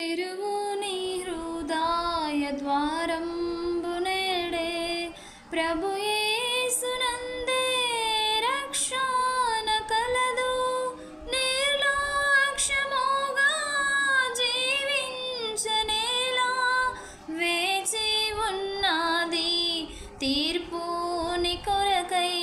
తెరువు నీ హృదయ ద్వారంబునేడే ప్రభుయేసునందే రక్షణ కలదు. నిర్లక్ష్యముగా జీవించనేలా వేచి ఉన్నది తీర్పుని కొరకై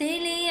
తెలియ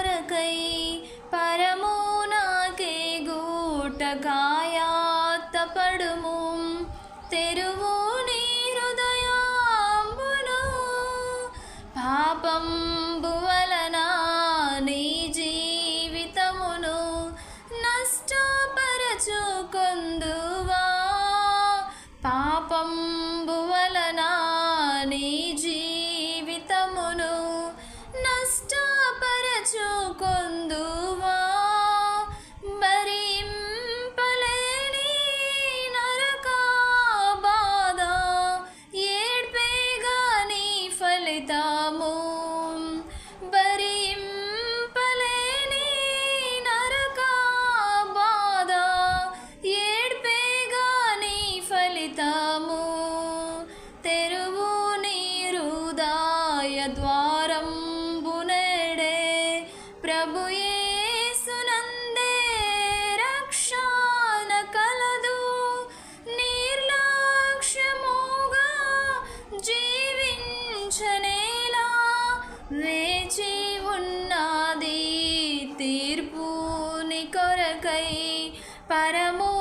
కొరకై పరమునాకే గూటకాయాత్తపడుము తెరువు వేచి ఉన్నది తీర్పుని కొరకై పరమో